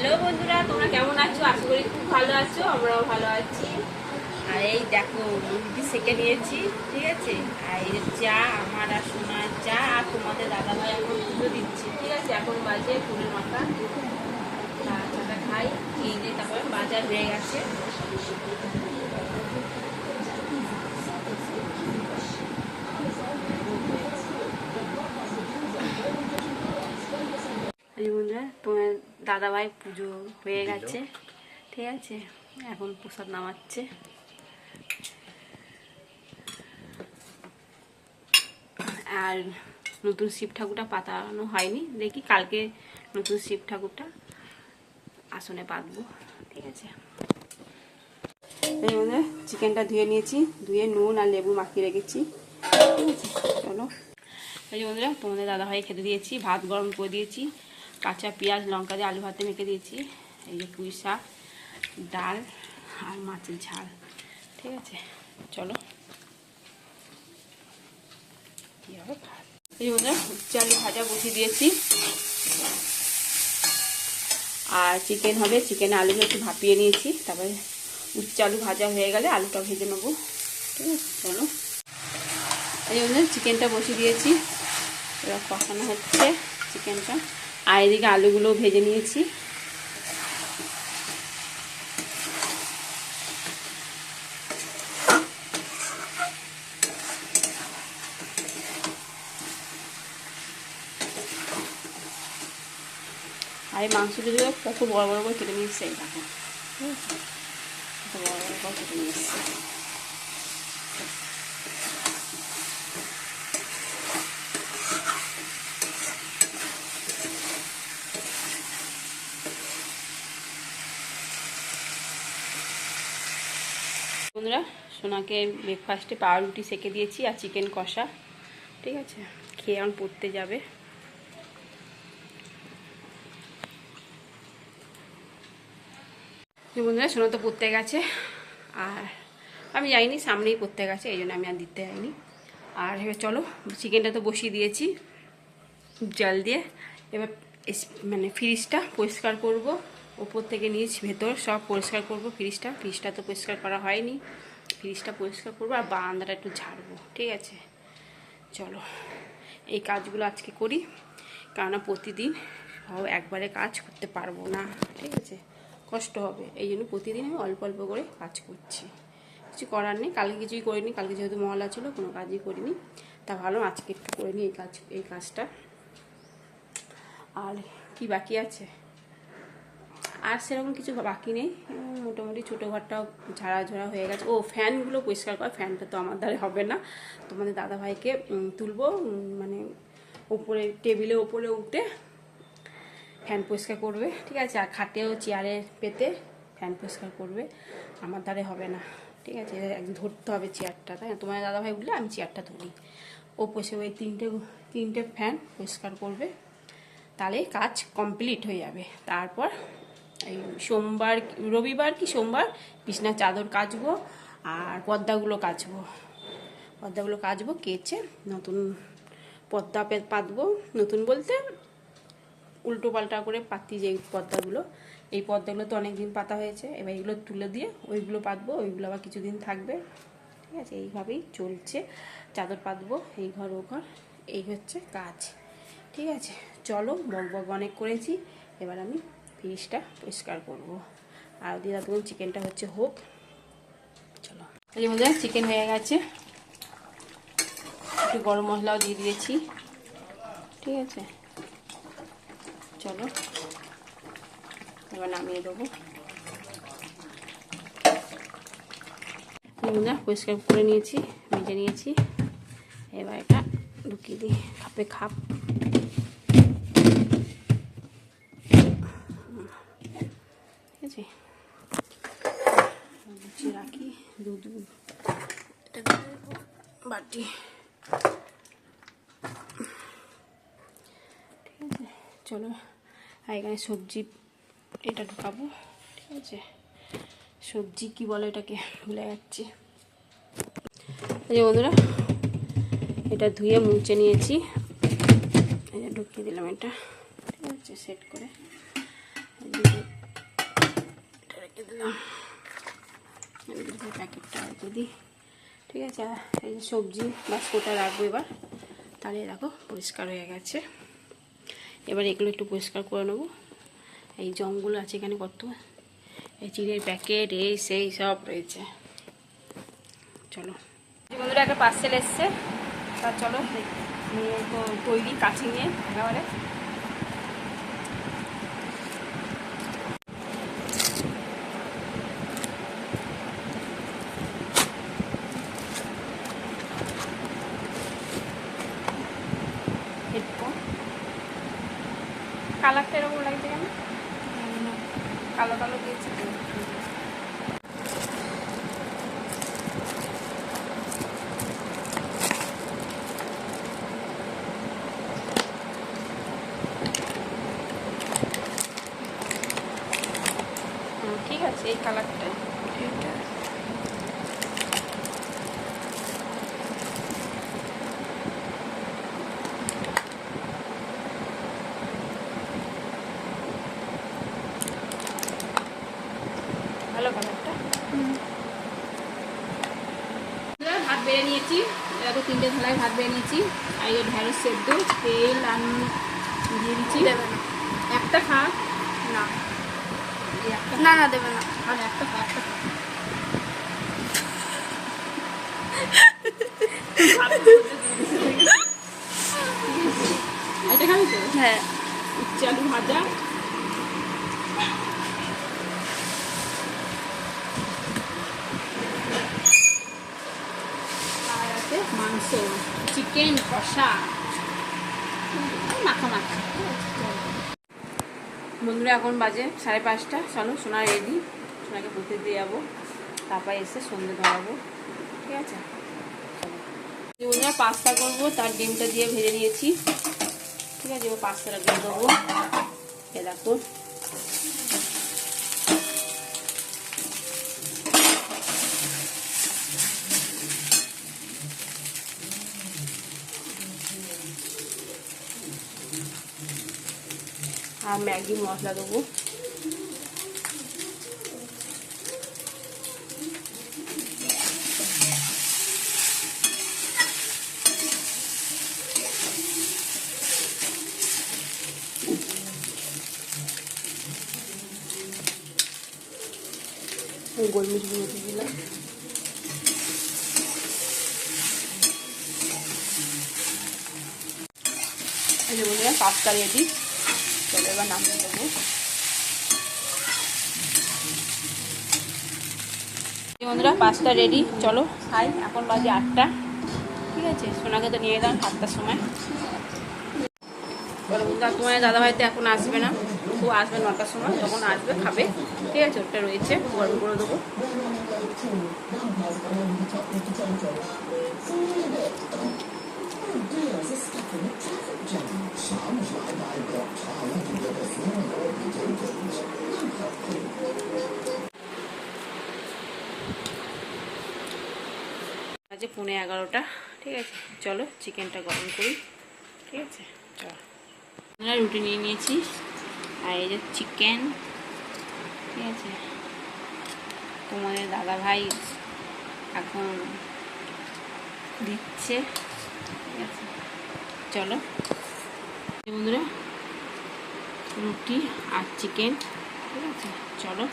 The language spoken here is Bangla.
হ্যালো বন্ধুরা, তোমরা কেমন আছো? আশা করি খুব ভালো আছো, আমরাও ভালো আছি। আর এই দেখো, মুরগি সেকে নিয়েছি, ঠিক আছে? আর এই চা, আমার আর সোনার চা, আর তোমাদের দাদাভাই এখন পুজো দিচ্ছি, ঠিক আছে? এখন বাজে ফুলের মাথা। চাটা খাই, খেয়ে দিয়ে তারপরে বাজার হয়ে গেছে এই বন্ধুরা তোমার দাদাভাই পুজো হয়ে গেছে। ঠিক আছে এখন প্রসাদ নামাচ্ছে। আর নতুন শিব ঠাকুরটা পাতানো হয়নি। দেখি কালকে নতুন শিব ঠাকুরটা আসনে পাতবো ঠিক আছে। এই চিকেনটা ধুয়ে নিয়েছি। ধুয়ে নুন আর লেবু মাখিয়ে রেখেছি। ঠিক আছে চলো। এই বন্ধুরা তোমাদের দাদাভাই খেতে দিয়েছি ভাত গরম করে দিয়েছি। কাঁচা পেঁয়াজ, লঙ্কা দিয়ে আলু ভাতে মেখে দিয়েছি। এই যে পুঁই শাক, ডাল আর মাছের ঝাল। ঠিক আছে, চলো। এই যে বন্ধুরা আলু ভাজা বসিয়ে দিয়েছি। আর চিকেন হবে চিকেন আলুগুলো একটু ভাপিয়ে নিয়েছি। তারপরে উচ্ছে আলু ভাজা হয়ে গেলে আলুটা ভেজে নেব। ঠিক আছে, চলো। এই জন্য চিকেনটা বসিয়ে দিয়েছি। এবার কষানো হচ্ছে চিকেনটা আর এদিকে আলুগুলো ভেজে নিয়েছি। আর এই যদি কত বড় বড় করে কেটে নিয়ে এসছে এই দেখো। কত বড় বড় করে কেটে নিয়ে বন্ধুরা, সোনাকে ব্রেকফাস্টে পাউরুটি সেকে দিয়েছি আর চিকেন কষা, ঠিক আছে? খেয়ে এখন পড়তে যাবে। বন্ধুরা, সোনা তো পড়তে গেছে, আর আমি যাইনি, সামনেই পড়তে গেছে, এই জন্য আমি আর দিতে যাইনি। আর এবার চলো চিকেনটা তো বসিয়ে দিয়েছি, জল দিয়ে। এবার মানে ফ্রিজটা পরিষ্কার করব। ওপর থেকে নিচ, ভেতর সব পরিষ্কার করব। ফ্রিজটা ফ্রিজটা তো পরিষ্কার করা হয়নি। ফ্রিজটা পরিষ্কার করব আর বারান্দাটা একটু ঝাড়বো, ঠিক আছে? চলো, এই কাজগুলো আজকে করি, কেননা প্রতিদিন সব একবারে কাজ করতে পারব না, ঠিক আছে? কষ্ট হবে, এই জন্য প্রতিদিন আমি অল্প অল্প করে কাজ করছি। কিছু করার নেই, কালকে কিছুই করিনি, কালকে যেহেতু মহলা ছিল, কোনো কাজই করিনি। তা ভালো, আজকে একটু করে নিই এই কাজ, এই কাজটা। আর কি বাকি আছে? আর সেরকম কিছু বাকি নেই। মোটামুটি ছোটো ঘরটাও ঝাড়া ঝাড়া হয়ে গেছে। ও, ফ্যানগুলো পরিষ্কার করা, ফ্যানটা তো আমার দ্বারা হবে না। তোমাদের দাদাভাইকে তুলবো মানে ওপরে, টেবিলে ওপরে উঠে ফ্যান পরিষ্কার করবে। ঠিক আছে, আর খাটেও চেয়ারে পেতে ফ্যান পরিষ্কার করবে। আমার দ্বারা হবে না। ঠিক আছে একদম ধরতে হবে চেয়ারটা, তাই না? তোমার দাদাভাই উঠলে আমি চেয়ারটা ধরি। ও বসে ওই তিনটে তিনটে ফ্যান পরিষ্কার করবে। তাহলে কাজ কমপ্লিট হয়ে যাবে। তারপর সোমবার রবিবার কি সোমবার? বিছনার চাদর কাচবো আর পর্দাগুলো কাচবো। পর্দাগুলো কাচবো, কেচে নতুন পর্দা পাতবো। নতুন বলতে উল্টো পাল্টা করে পাতি যে পর্দাগুলো এই পর্দাগুলো তো অনেক দিন পাতা হয়েছে। এবার এগুলো তুলে দিয়ে ওইগুলো পাতবো, ওইগুলো আবার কিছুদিন থাকবে। ঠিক আছে, এইভাবেই চলছে। চাদর পাতবো, এই ঘর, ও ঘর, এই হচ্ছে কাজ। ঠিক আছে, চলো, বক বক অনেক করেছি। এবার আমি ফ্রিজটা পরিষ্কার করব। আর দিদা তখন চিকেনটা হচ্ছে হোক। চলো। এই চিকেন হয়ে গেছে। একটু গরম মশলাও দিয়ে দিয়েছি। ঠিক আছে? চলো। এবার নামিয়ে দেবো। বন্ধুরা, পরিষ্কার করে নিয়েছি, মেজে নিয়েছি। এবার এটা ঢুকিয়ে দিই। খাপে খাপ ঠিক আছে। গুছিয়ে রাখি, দুধ বাটি। ঠিক আছে, চলো, আর এখানে সবজি, এটা ঢুকাবো, ঠিক আছে। সবজি কি বলে এটাকে, ভুলে যাচ্ছি। এই বন্ধুরা, এটা ধুয়ে মুছে নিয়েছি। ঢুকিয়ে দিলাম এটা, ঠিক আছে, সেট করে। প্যাকেটটা যদি ঠিক আছে এই যে সবজি বা বাস্কটা রাখব এবার? তাহলে দেখো পরিষ্কার হয়ে গেছে। এবার এগুলো একটু পরিষ্কার করে নেব। এই জঙ্গল আছে এখানে কত? এই চিড়ের প্যাকেট, এই সেই সব রয়েছে। চলো বন্ধুরা একটা পার্সেল এসছে। তা চলো তো তৈরি কাছে নিয়ে। একেবারে কালারটা এরকম লাগছে কেন? কালো কালো দিয়েছি। ঠিক আছে এই কালারটা এটা ভালো কালারটা ভাত বেড়ে নিয়েছি। দেখো তিনটে থালায় ভাত বেড়ে নিয়েছি। আর এই ঢ্যাঁড়স সেদ্ধ তেল নুন দিয়ে দিচ্ছি। একটা খা। না। না না দেবে না। আর একটা খা একটা খা। এটা খাবি তো? হ্যাঁ। উচ্ছে আলু ভাজা। মাংস চিকেন কষা। মাখা মাখা। বন্ধুরা, এখন বাজে সাড়ে পাঁচটা। চলো, সোনা রেডি। সোনাকে পড়তে দিয়ে যাব। তারপর এসে সন্ধে ধরাবো। ঠিক আছে? বন্ধুরা, পাস্তা করব, তার ডিমটা দিয়ে ভেজে নিয়েছি। ঠিক আছে, এবার পাস্তাটা দিয়ে দেবো। এ দেখো। আর ম্যাগি মশলা দেবো। গোলমরিচ গুঁড়ো দিলাম। বন্ধুরা পাস্তা রেডি। এবার নামিয়ে দেবো বন্ধুরা, পাস্তা রেডি চলো, খাই। এখন বাজে আটটা। ঠিক আছে? সোনাকে তো নিয়ে এলাম সাতটার সময়। বলো বন্ধুরা তোমার দাদাভাই তো এখন আসবে না। ও আসবে নটার সময়, তখন আসবে, খাবে। ঠিক আছে? ওটা রয়েছে, গরম করে দেবো। আজ পৌনে এগারোটা, ঠিক আছে? চলো চিকেনটা গরম করি, ঠিক আছে? চলো। আমরা রুটি নিয়ে নিয়েছি, আর এই যে চিকেন, ঠিক আছে? তোমাদের দাদা ভাই এখন দিচ্ছে। চলো। বন্ধুরা রুটি আর চিকেন ঠিক আছে? চলো।